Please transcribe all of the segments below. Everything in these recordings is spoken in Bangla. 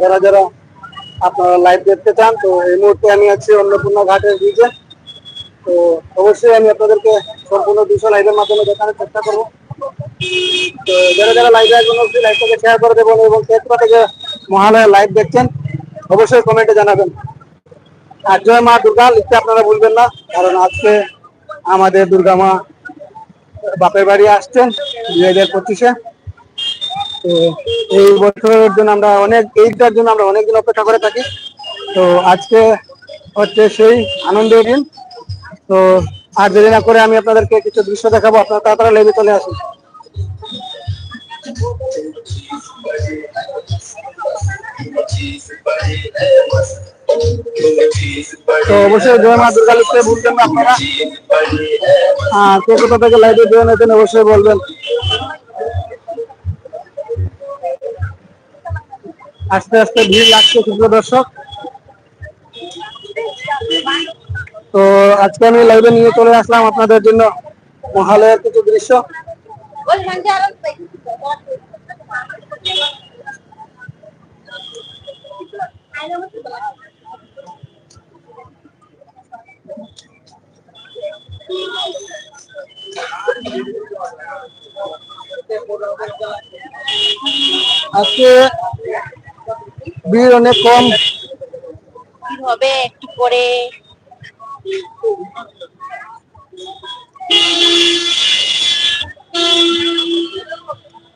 যারা যারা আপনারা লাইভ দেখতে চান, তো এই মুহূর্তে আমি আছি অন্নপূর্ণা ঘাটের ব্রিজে তো অবশ্যই আমি আপনাদেরকে সম্পূর্ণ দুশো লাইভের মাধ্যমে দেখানোর চেষ্টা করব। তো যারা যারা লাইভে আসবেন, অবশ্যই লাইভটাকে শেয়ার করে দেবেন এবং ফেসবুক থেকে মহালয়া লাইভ দেখছেন, অবশ্যই কমেন্টে জানাবেন। আর জয় মা দুর্গা, লিখতে আপনারা ভুলবেন না, কারণ আজকে আমাদের দুর্গা মা বাপের বাড়ি আসছেন, দুই হাজার পঁচিশে। তো এই বছরের জন্য আমরা অনেক, এইটার জন্য আমরা অনেকদিন অপেক্ষা করে থাকি। তো আজকে হচ্ছে সেই আনন্দের দিন। তো আর দেরি না করে আমি আপনাদেরকে কিছু দৃশ্য দেখাবো। আপনারা তাড়াতাড়ি লেগে চলে আসুন। তো অবশ্যই জয় মা দুর্গা আপনারা। হ্যাঁ থেকে লাইভে জয়েন হয়েছেন অবশ্যই বলবেন। আস্তে আস্তে ভিড় লাগছে, সুপ্রিয় দর্শক। তো আজকে আমি লাইভে নিয়ে চলে আসলাম আপনাদের জন্য মহালয়ের কিছু দৃশ্য। আজকে ভিড় অনেক কম। হবে একটু পরে?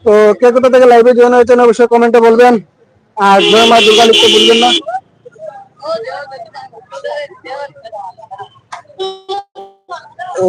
তো কে কোথা থেকে লাইভে জয়েন হয়েছেন অবশ্যই কমেন্টে বলবেন। আর জয় মা দুর্গা লিখতে ভুলবেন না। ও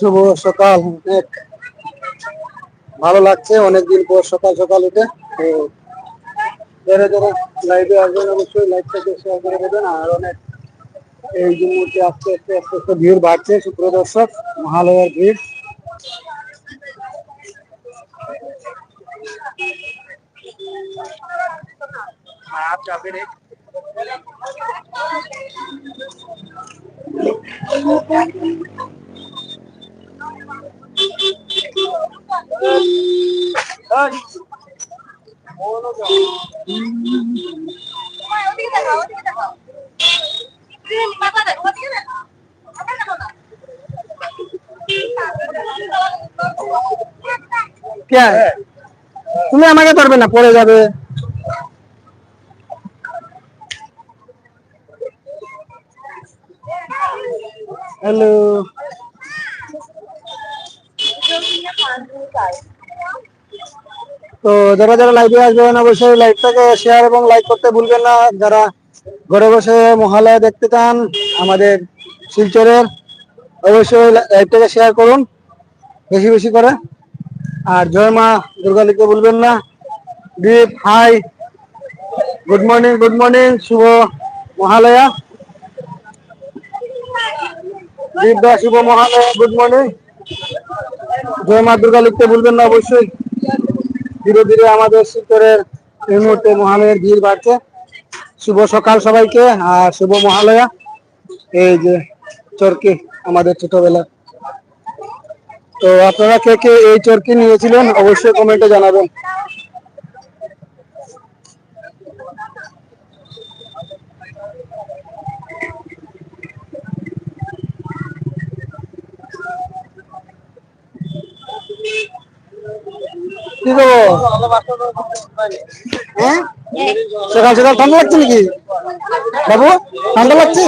শুভ সকাল অনেক ভালো লাগছে, অনেকদিন পর সকাল সকাল উঠে। তো যারা যারা লাইভে আসবেন অবশ্যই লাইভটাকে শেয়ার করে দেবেন। আর অনেক এই যে মুহূর্তে আস্তে আস্তে আস্তে আস্তে ভিড় বাড়ছে, সুপ্রিয় দর্শক, মহালয়ার ভিড়। দেখাও মাথা তুমি আমাকে ধরবে না পড়ে যাবে। হ্যালো তো যারা যারা লাইভে আসবেন অবশ্যই লাইভটাকে শেয়ার এবং লাইক করতে ভুলবেন না। যারা ঘরে বসে মহালয়া দেখতে চান, আমাদের শিলচরের, অবশ্যই লাইভটাকে শেয়ার করুন, বেশি বেশি করে। আর জয় মা দুর্গা লিখতে ভুলবেন না। Deep hi good morning good morning শুভ মহালয়া। দীপ দা, শুভ মহালয়া গুড মর্নিং জয় মা দুর্গা লিখতে না, অবশ্যই। ধীরে ধীরে আমাদের শিল্পের এই মুহূর্তে মহালয়ের ভিড় বাড়ছে। শুভ সকাল সবাইকে আর শুভ মহালয়া। এই যে চরকি, আমাদের ছোটবেলা তো আপনারা কে কে এই চরকি নিয়েছিলেন অবশ্যই কমেন্টে জানাবেন। কি দেবো হ্যাঁ? সকাল সকাল ঠান্ডা লাগছে নাকি? বাবু, ঠান্ডা লাগছে?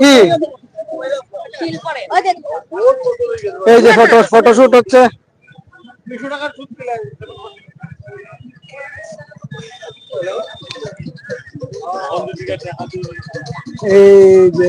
কি? এই যে ফটো ফটোশুট হচ্ছে। এই যে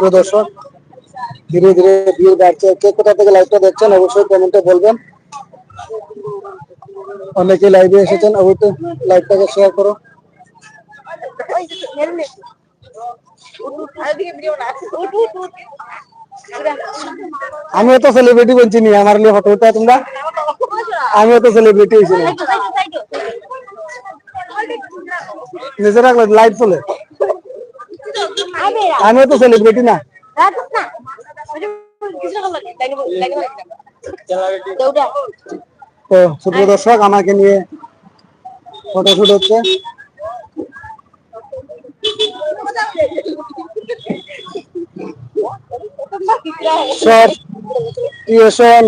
তো দর্শক, ধীরে ধীরে ভিড় বাড়ছে। কে কোথা থেকে লাইভটা দেখছেন, অবশ্যই কমেন্টে বলবেন। অনেকে লাইভে এসেছেন, অবশ্যই লাইভটাকে শেয়ার করো। আমিও তো সেলিব্রিটি বলছি নি, আমার লিয়ে ফটো উঠা তোমরা। আমিও তো সেলিব্রিটি হয়েছি না নিজে রাখলে লাইভ চলে। আমিও তো সেলিব্রিটি না। তো সুপ্রিয় দর্শক আমাকে নিয়ে ফটো শুট হচ্ছে। সব ক্রিয়েশন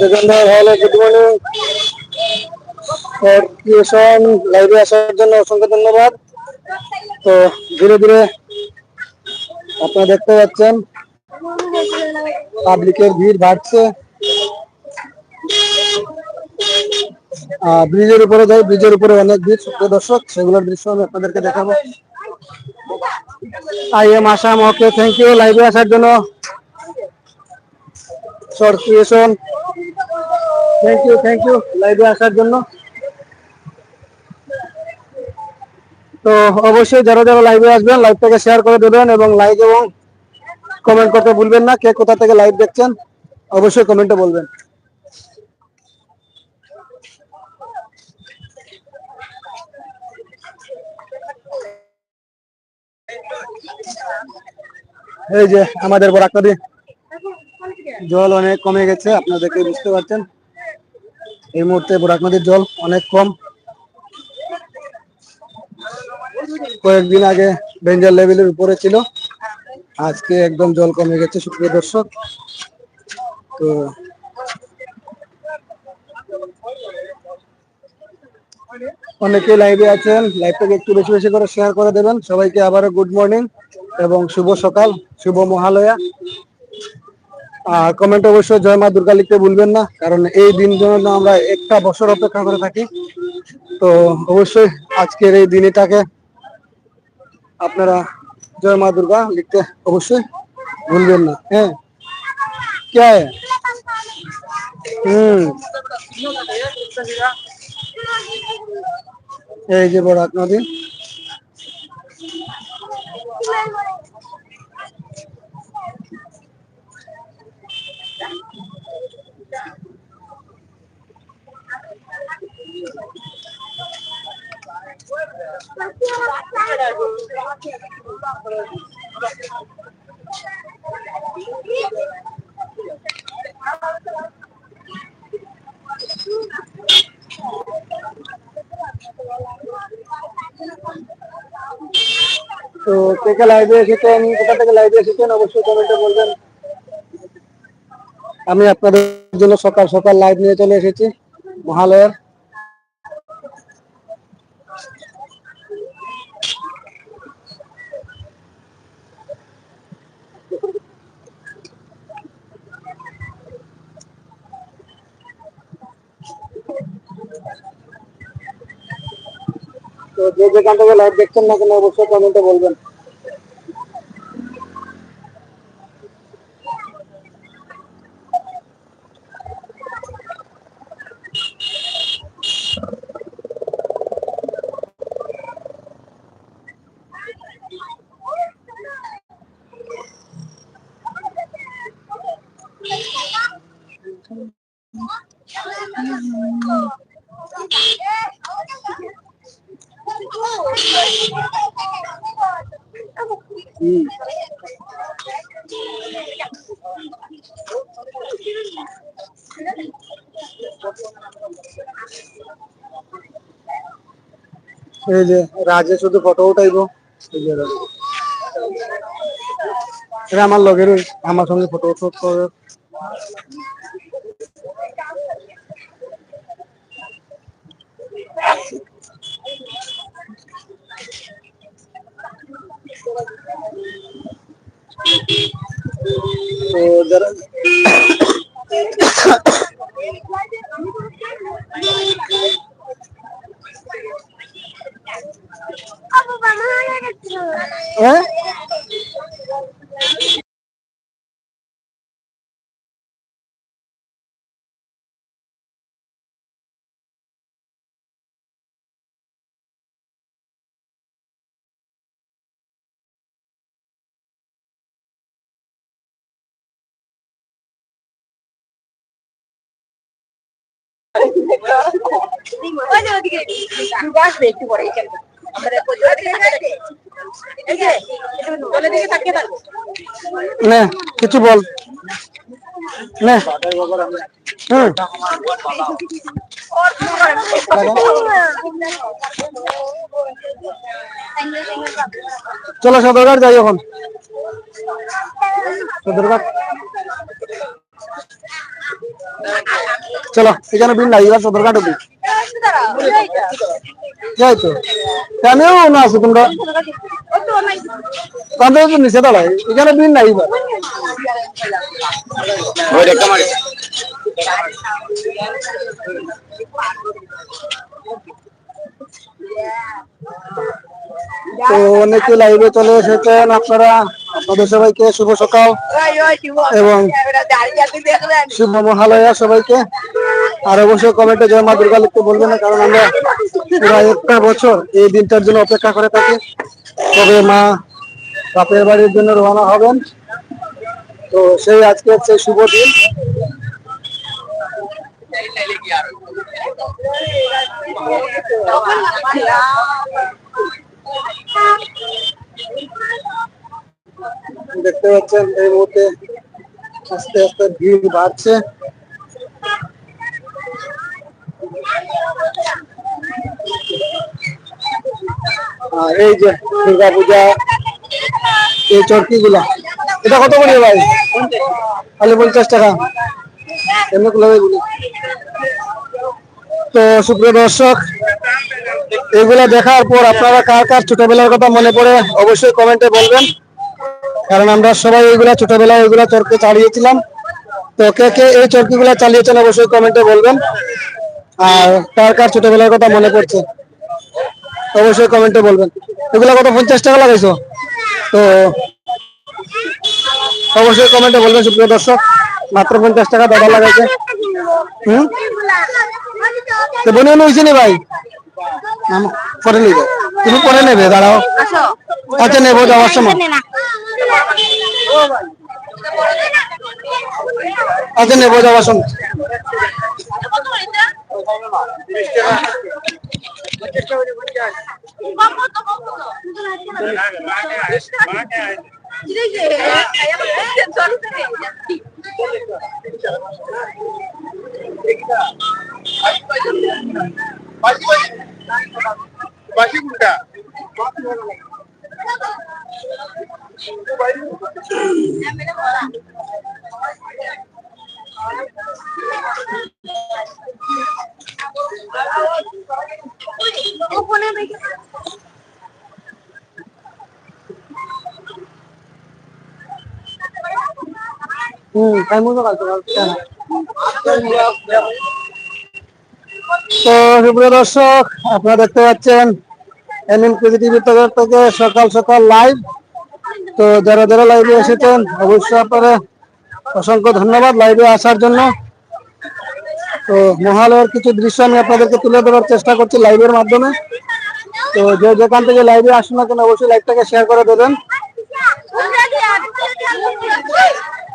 দোকানদার হলে গুড মর্নিং ক্রিয়েশন লাইভে আসার জন্য অসংখ্য ধন্যবাদ। তো ধীরে ধীরে আপনারা দেখতে পাচ্ছেন পাবলিকের ভিড় বাড়ছে। ব্রিজের উপরে যাই, ব্রিজের উপরে অনেক ভিড়, সুপ্রিয় দর্শক, সেগুলোর দৃশ্য আমি আপনাদেরকে দেখাবো। I am Assam okay thank you লাইভে আসার জন্য। Short creation thank you thank you লাইভে আসার জন্য। তো অবশ্যই যারা যারা লাইভে আসবেন লাইভটাকে শেয়ার করে দেবেন এবং লাইক এবং কমেন্ট করতে ভুলবেন না। কে কোথা থেকে লাইভ দেখছেন, অবশ্যই কমেন্টে বলবেন। এই যে আমাদের বরাক নদী। জল অনেক কমে গেছে আপনারা দেখে বুঝতে পারছেন? এই মুহূর্তে বরাক নদীর জল অনেক কম। কয়েকদিন আগে ডেঞ্জার লেভেলের উপরে ছিল। আজকে একদম জল কমে গেছে, সুপ্রিয় দর্শক। তো অনেকে লাইভে আছেন লাইভটাকে একটু বেশি বেশি করে শেয়ার করে দেবেন। সবাইকে আবারও গুড মর্নিং এবং শুভ সকাল, শুভ মহালয়া। কমেন্ট অবশ্যই জয় মা দুর্গা লিখতে ভুলবেন না, কারণ এই দিন জন্য আমরা একটা বছর অপেক্ষা করে থাকি। তো অবশ্যই আজকের এই দিনটাকে আপনারা জয় মা দুর্গা লিখতে অবশ্যই ভুলবেন না হ্যাঁ। কে? হুম। এই যে বড় আপনাদের তো কে কে লাইভে এসেছেন, কোথা থেকে লাইভে এসেছেন, অবশ্যই কমেন্টে বলবেন। আমি আপনাদের জন্য সকাল সকাল লাইভ নিয়ে চলে এসেছি, মহালয়ার। যে যেখান থেকে লাইভ দেখছেন না কেন অবশ্যই কমেন্টে বলবেন। এই যে রাজে শুধু ফটো উঠাইবো এই যে রাজ। এটা আমার লগের ওই, আমার সঙ্গে ফটো উঠো করে তো যারা হ্যাঁ ওই যে ওদিকে তুই বসবে একটু পরে এখানে আমরা ওদিকে কিছু বল। হুম। চলো সদরঘাট যাই এখন। সদরঘাট। চলো এখানে বিল নাই এবার সদরঘাট অব্দি দাঁড়া, এই যা। যাই তো কেনেও না আছো তোমরা ও তো নাই। তাদের তো নিচে দাঁড়ায় এখানে বিল নাই এবার তো অনেকে লাইভে চলে এসেছেন আপনারা আপনাদের সবাইকে শুভ সকাল। এবং। শুভ মহালয়া সবাইকে আর অবশ্যই কমেন্টে জয় মা দুর্গা লিখতে বলবেন না, কারণ আমরা প্রায় একটা বছর এই দিনটার জন্য অপেক্ষা করে থাকি তবে মা বাপের বাড়ির জন্য রওনা হবেন তো সেই আজকে সেই শুভ দিন দেখতে পাচ্ছেন এই মুহূর্তে আস্তে আস্তে ভিড় বাড়ছে। আর এই যে দুর্গা পূজা এই চরকি গুলা এটা কত করে ভাই? খালি পঞ্চাশ টাকা। এমনি খুলে তো সুপ্রিয় দর্শক এগুলা দেখার পর আপনারা কার কার ছোটবেলার কথা মনে পড়ে অবশ্যই কমেন্টে বলবেন। কারণ আমরা সবাই এইগুলা ছোটবেলায় এইগুলা চরকে চালিয়েছিলাম। তো কে কে এই চরকিগুলা চালিয়েছেন অবশ্যই কমেন্টে বলবেন। আর কার কার ছোটবেলার কথা মনে পড়ছে অবশ্যই কমেন্টে বলবেন। এগুলা কত পঞ্চাশ টাকা লাগাইছো? তো অবশ্যই কমেন্টে বলবেন, সুপ্রিয় দর্শক। মাত্র পঞ্চাশ টাকা দাদা লাগাইছে। হুম? তো বনে হয়েছে নি ভাই? পরে নিবে। তুমি পরে নেবে দাঁড়াও। আচ্ছা নেব যাওয়ার সময় আচ্ছা নেব যাওয়ার সময় হুম তাই মতো কাজ তো সুপ্রিয় দর্শক, আপনারা দেখতে পাচ্ছেন এনএম পজিটিভ থেকে সকাল সকাল লাইভ তো যারা যারা লাইভে এসেছেন, অবশ্যই আপনারা অসংখ্য ধন্যবাদ লাইভে আসার জন্য। তো মহালয়ের কিছু দৃশ্য আমি আপনাদেরকে তুলে ধরার চেষ্টা করছি লাইভের মাধ্যমে। তো যে যেখান থেকে লাইভে আসুন না কেন, অবশ্যই লাইভটাকে শেয়ার করে দেবেন।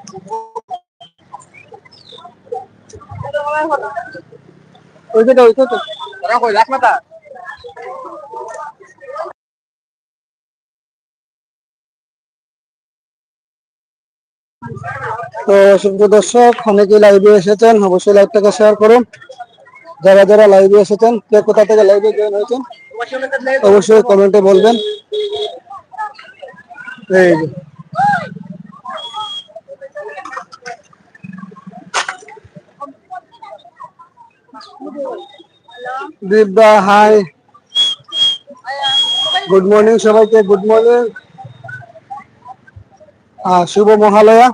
তো mata. তো সুপ্রিয় দর্শক অনেকে লাইভে এসেছেন, অবশ্যই লাইভটাকে শেয়ার করুন যারা যারা লাইভে এসেছেন, কে কোথা থেকে লাইভে জয়েন হয়েছেন, অবশ্যই কমেন্টে বলবেন এই দিব্যা হাই গুড মর্নিং সবাইকে গুড মর্নিং শুভ মহালয়া।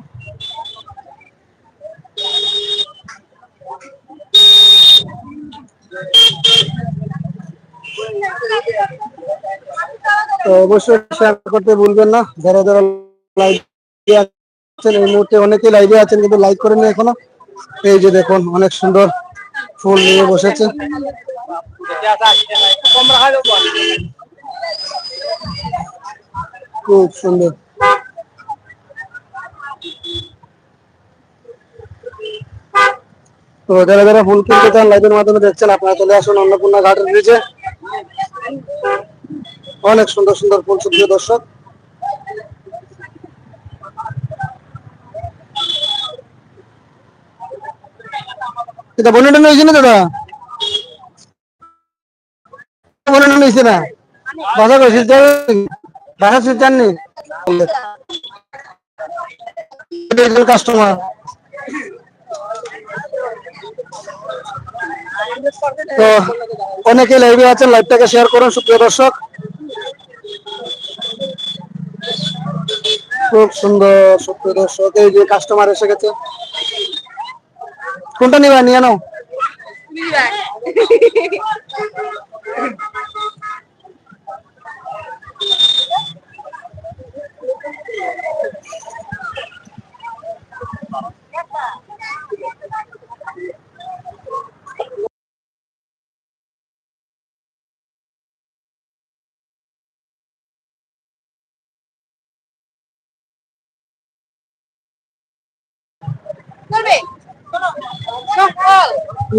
তো অবশ্যই শেয়ার করতে ভুলবেন না। যারা যারা লাইভ আছেন, এই মুহূর্তে অনেকেই লাইভে আছেন, কিন্তু লাইক করেননি এখনও। এই যে দেখুন, অনেক সুন্দর। ফুল নিয়ে বসেছে। kau merah lu buat. খুব সুন্দর। তো যারা যারা ফুল কিনতে চান লাইভের মাধ্যমে দেখছেন আপনারা চলে আসুন অন্নপূর্ণা ঘাটের ব্রিজে অনেক সুন্দর সুন্দর ফুল সুপ্রিয় দর্শক। এটা বনেটা নিয়েছে না দাদা? বনেটা নিয়েছে না বাসা করে শিলচর বাসা শিলচর নেই কাস্টমার তো অনেকে লাইভে আছেন লাইভটাকে শেয়ার করুন, সুপ্রিয় দর্শক। খুব সুন্দর, সুপ্রিয় দর্শক। এই যে কাস্টমার এসে গেছে। কোনটা নিবা? নিয়ে নাও।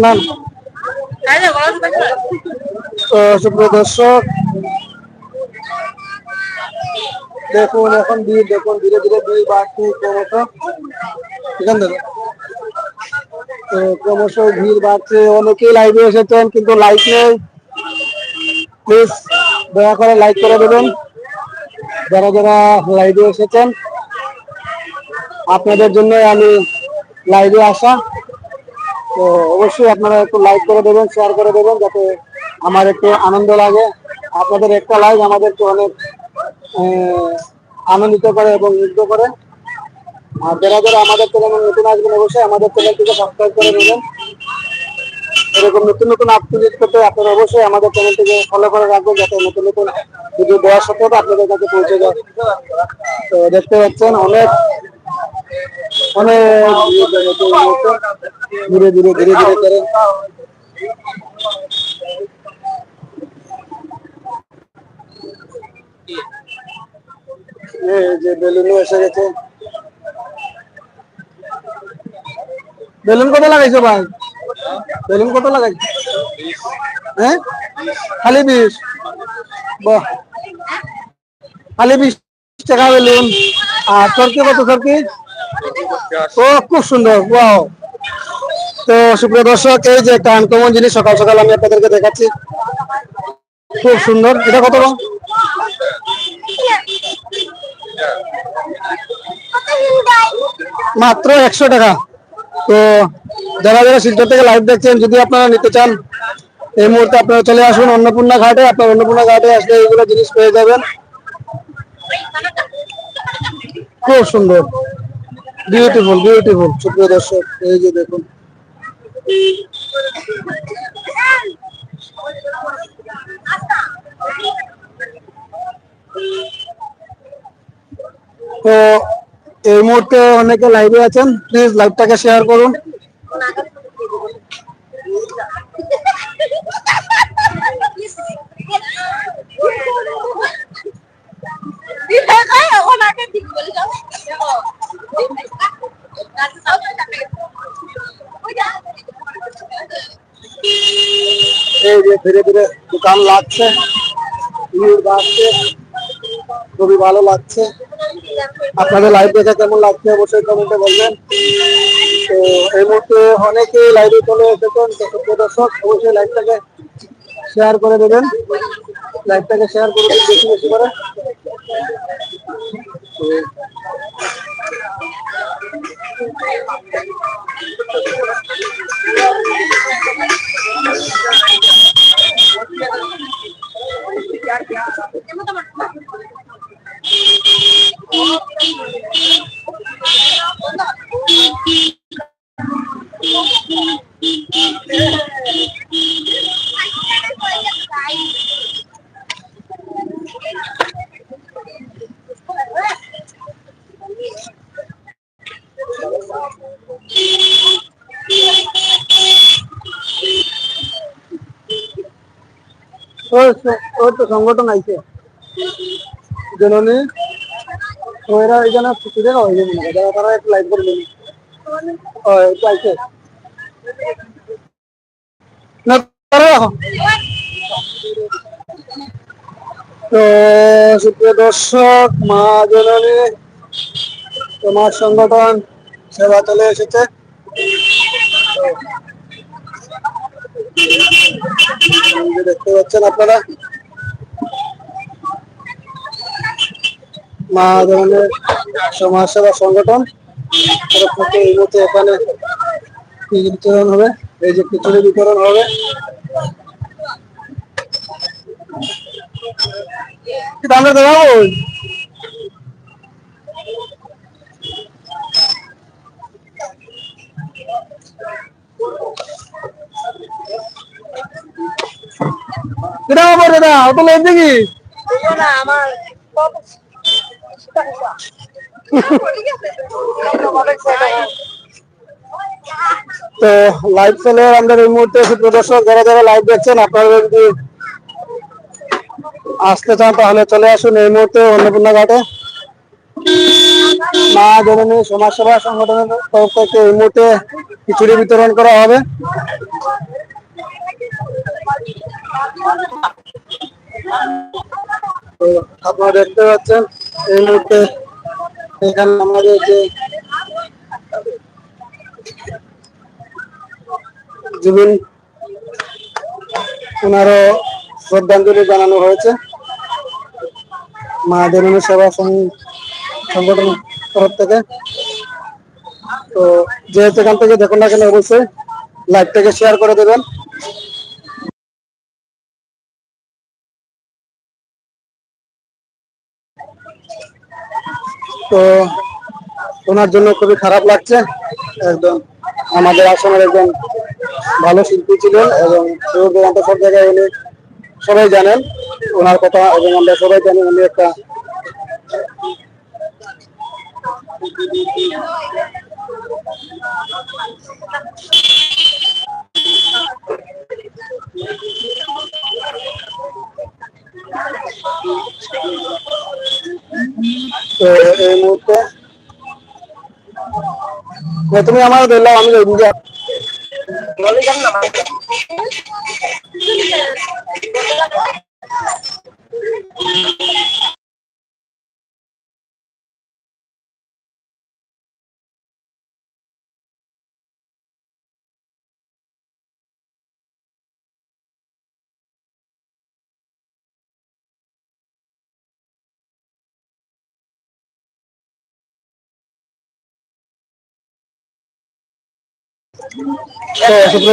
না সুপ্রিয় দর্শক, দেখুন, এখন ভিড়, দেখুন, ধীরে ধীরে ভিড় বাড়ছে ক্রমশ। এখান থেকে। তো ক্রমশ ভিড় বাড়ছে। অনেকেই লাইভে এসেছেন, কিন্তু লাইক নেই। প্লিজ দয়া করে লাইক করে দেবেন। যারা যারা লাইভে এসেছেন, আপনাদের জন্য আমি লাইভে আসা। তো অবশ্যই আপনারা একটু লাইক করে দেবেন শেয়ার করে দেবেন যাতে আমার একটু আনন্দ লাগে। আপনাদের একটা লাইক আমাদেরকে অনেক আনন্দিত করে এবং মুগ্ধ করে। আর যারা যারা আমাদের চ্যানেল নতুন আসবেন, অবশ্যই আমাদের চ্যানেলটিকে সাবস্ক্রাইব করে নেবেন। এরকম নতুন নতুন আপডেট করতে আপনারা অবশ্যই আমাদের চ্যানেলটিকে ফলো করে রাখবেন, যাতে নতুন নতুন ভিডিও দেওয়ার সাথে আপনাদের কাছে পৌঁছে যায়। তো দেখতে পাচ্ছেন, অনেক অনেক ধীরে ধীরে ধীরে ধীরে করে যে বেলুনও এসে গেছে। বেলুন কত লাগাইছো ভাই? বেলুন কত লাগাইছো? হ্যাঁ? খালি বিশ বাহ। খালি বিশ টাকা বেলুন আর চরকি কত চরকি ও, খুব সুন্দর ওয়াও তো সুপ্রিয় দর্শক, এই যে একটা আনকমন জিনিস, সকাল সকাল আমি আপনাদেরকে দেখাচ্ছি। খুব সুন্দর। এটা কত দাম? মাত্র একশো টাকা। তো যারা যারা শিলচর থেকে লাইভ দেখছেন, যদি আপনারা নিতে চান, এই মুহূর্তে আপনারা চলে আসুন অন্নপূর্ণা ঘাটে। আপনার অন্নপূর্ণা ঘাটে আসলে এইগুলো জিনিস পেয়ে যাবেন। খুব সুন্দর। বিউটিফুল বিউটিফুল সুপ্রিয় দর্শক, এই যে দেখুন। তো এই মুহূর্তে অনেকে লাইভে আছেন। প্লিজ লাইভটাকে শেয়ার করুন। যে ধীরে ধীরে দোকান লাগছে। ভিড় বাড়ছে। খুবই ভালো লাগছে। আপনাদের লাইভ দেখে কেমন লাগছে অবশ্যই কমেন্টে বলবেন। তো এই মুহূর্তে অনেকেই লাইভে চলে এসেছেন দর্শক, অবশ্যই লাইভটাকে শেয়ার করে দেবেন। লাইভটাকে শেয়ার করে দেবেন, বেশি বেশি করে। তো ওর সংগঠন আইছে। জননী? ওরা এখানে ছুটি দেখা হয়ে যাবে না তারা একটু লাইভ করে দেবে আইছে। না তারা তো সুপ্রিয় দর্শক মা জননী তোমার সংগঠন সেবা চলে এসেছে। দেখতে পাচ্ছেন আপনারা? মা ধরনের সমাজসেবা সংগঠন। এই মুহূর্তে এখানে বিতরণ হবে। এই যে খিচুড়ি বিতরণ হবে। কি দামটা কিরা আমার দাদা অত লেট দেখি। তো লাইভ চলে আমাদের এই মুহূর্তে। সুপ্রিয় দর্শক, যারা যারা লাইভ দেখছেন, আপনারা যদি আসতে চান, তাহলে চলে আসুন এই মুহূর্তে অন্নপূর্ণা ঘাটে। মা জননী সমাজসেবা সংগঠনের তরফ থেকে এই মুহূর্তে খিচুড়ি বিতরণ করা হবে। তো আপনারা দেখতে পাচ্ছেন, এই মুহূর্তে এখানে আমাদের যে জুবিন ওনারও শ্রদ্ধাঞ্জলি জানানো হয়েছে। মা দেবী সেবা সংগঠন তরফ থেকে। তো যে যেখান থেকে দেখুন না কেন, অবশ্যই লাইভটাকে শেয়ার করে দেবেন। তো ওনার জন্য খুবই খারাপ লাগছে। একদম আমাদের আসামের একজন ভালো শিল্পী ছিলেন এবং দূর সব জায়গায় উনি সবাই জানেন ওনার কথা এবং আমরা সবাই জানি উনি একটা তো এই মুহূর্তে তুমি আমার দিলাম আমি বুঝা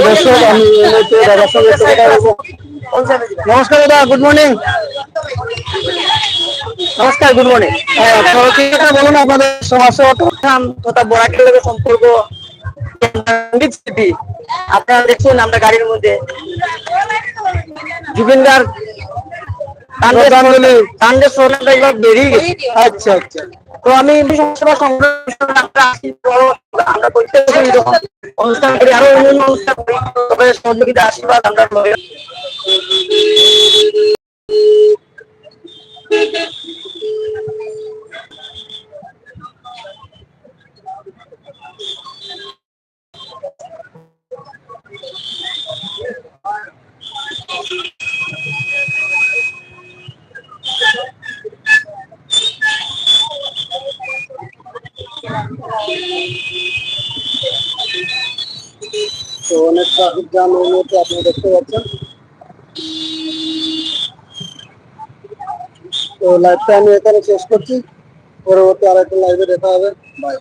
দর্শক আমি দাদার সঙ্গে একটু কথা বলব। নমস্কার দাদা গুড মর্নিং নমস্কার গুড মর্নিং হ্যাঁ বলুন আপনাদের তথা বরাকের লগে সম্পর্ক। আপনারা দেখছেন আমরা গাড়ির মধ্যে। জুবিনদার বেরিয়ে গেছে। আচ্ছা আচ্ছা। তো আমি আমরা আসি বড় আমরা প্রত্যেক বছর এরকম অনুষ্ঠান করি আরও অন্যান্য অনুষ্ঠান করি তবে সহযোগিতা আশীর্বাদ আমরা তো অনেক ট্রাফিক জ্যাম এই মুহূর্তে আপনি দেখতে পাচ্ছেন। তো লাইভটা আমি এখানে শেষ করছি। পরবর্তী আরেকটা লাইভে দেখা হবে। বাই